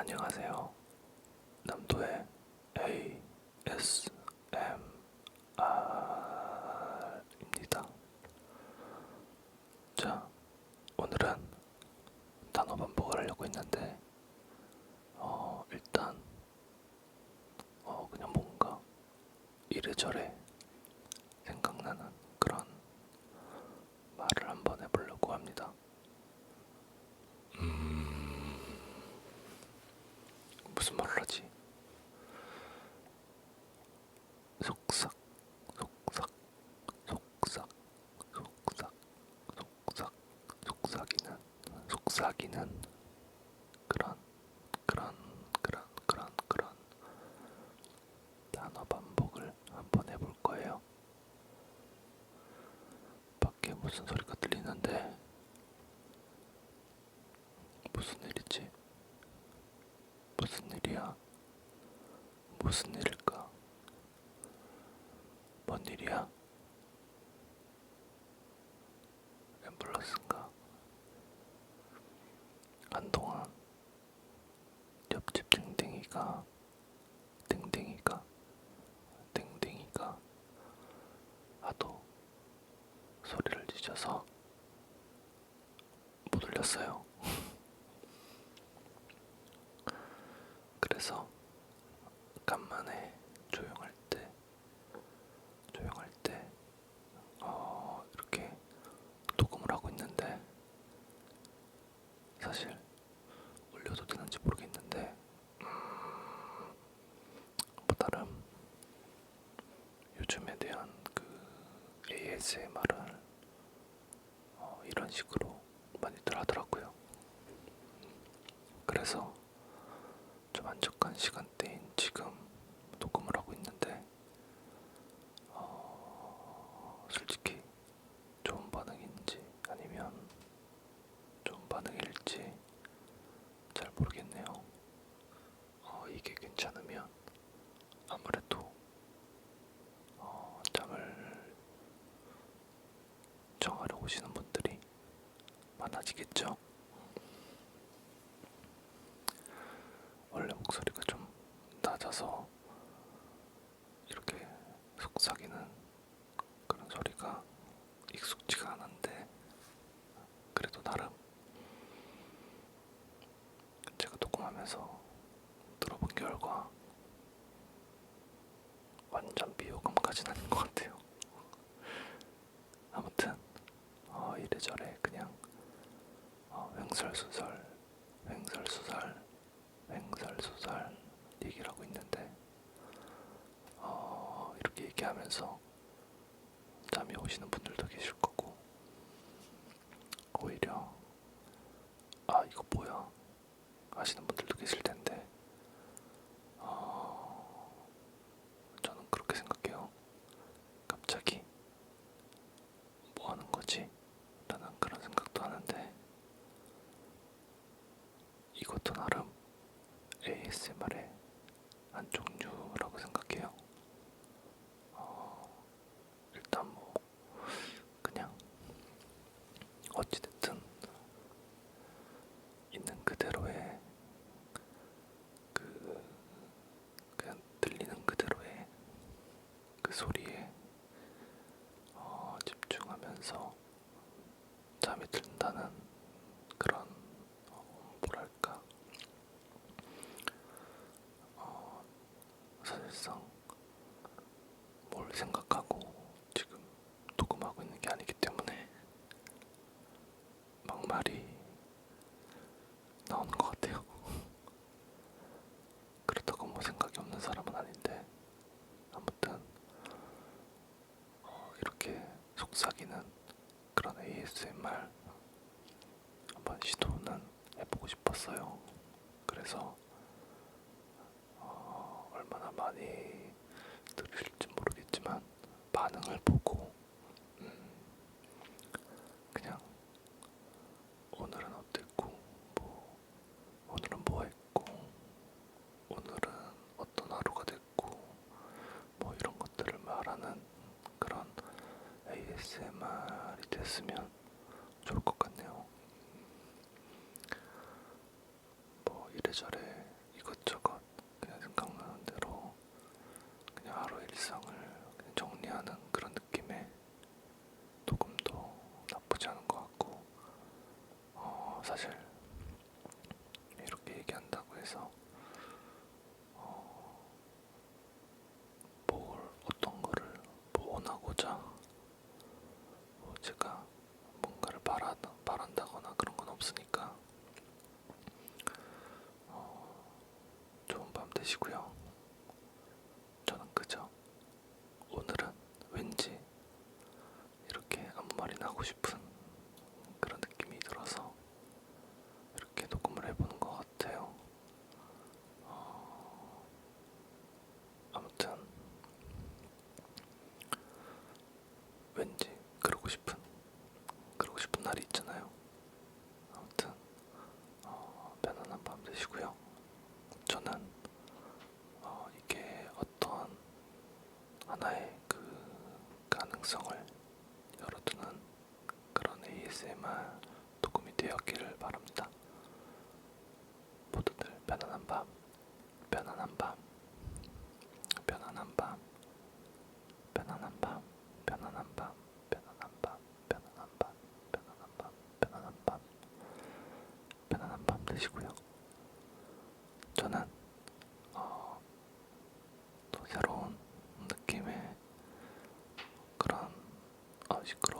안녕하세요. 남도의 ASMR입니다. 자, 오늘은 단어 반복을 하려고 했는데, 어, 일단, 어, 그냥 뭔가 이래저래 생각나는 그런 말을 한번 해보려고 합니다. 무슨 말을 하지? 속삭, 속삭, 속삭, 속삭, 속삭, 속삭이는, 속삭이는 그런, 그런, 그런, 그런, 그런 단어 반복을 한번 해볼 거예요. 밖에 무슨 소리가 들리는데 무슨 일이지? 무슨 일이야? 무슨 일일까? 뭔 일이야? 앰뷸런스인가? 한동안 옆집 댕댕이가 댕댕이가 댕댕이가 하도 소리를 지져서 못 올렸어요. 그래서 간만에 조용할 때 조용할 때 어, 이렇게 녹음을 하고 있는데 사실 올려도 되는지 모르겠는데 음, 뭐 나름 요즘에 대한 그 ASMR을 어, 이런 식으로 많이들 하더라고요. 그래서 좀 만족한 시간대인 지금 녹음을 하고 있는데 어, 솔직히 좋은 반응인지 아니면 좋은 반응일지 잘 모르겠네요. 어, 이게 괜찮으면 아무래도 어, 잠을 정하러 오시는 분들이 많아지겠죠. 원래 목소리가 좀 낮아서 이렇게 속삭이는 그런 소리가 익숙지가 않은데 그래도 나름 제가 녹음하면서 들어본 결과 완전 비호감까지는 아닌 것 같아요. 아무튼 어, 이래저래 그냥 어, 횡설수설 횡설수설 횡설수설 얘기를 하고 있는데 어, 이렇게 얘기 하면서 잠이 오시는 분들도 계실 거고 오히려 아 이거 뭐야 하시는 분들도 계실 텐데 어, 저는 그렇게 생각해요. 갑자기 뭐 하는 거지? 라는 그런 생각도 하는데 이것도 나름 ASMR의 한 종류라고 생각해요. 어, 일단 뭐 그냥 어찌됐든 있는 그대로의 그 그냥 들리는 그대로의 그 소리에 어, 집중하면서 잠이 든다는 그런 어, 뭐랄까 어, 사실상 뭘 생각하고 지금 녹음하고 있는 게 아니기 때문에 막말이 나오는 것 같아요. 그렇다고 뭐 생각이 없는 사람은 아닌데 아무튼 어, 이렇게 속삭이는 그런 ASMR 한번 시도는 해보고 싶었어요. 그래서 어, 얼마나 많이 들으실지 모르겠지만 반응을 보고 음, 그냥 오늘은 어땠고 뭐 오늘은 뭐 했고 오늘은 어떤 하루가 됐고 뭐 이런 것들을 말하는 그런 됐으면 좋을 것 같네요. 뭐 이래저래 마시고요. ASMR 도움이 되었기를 바랍니다. 모두들 편안한 밤, 편안한 밤, 편안한 밤, 어, 어, 시끄러.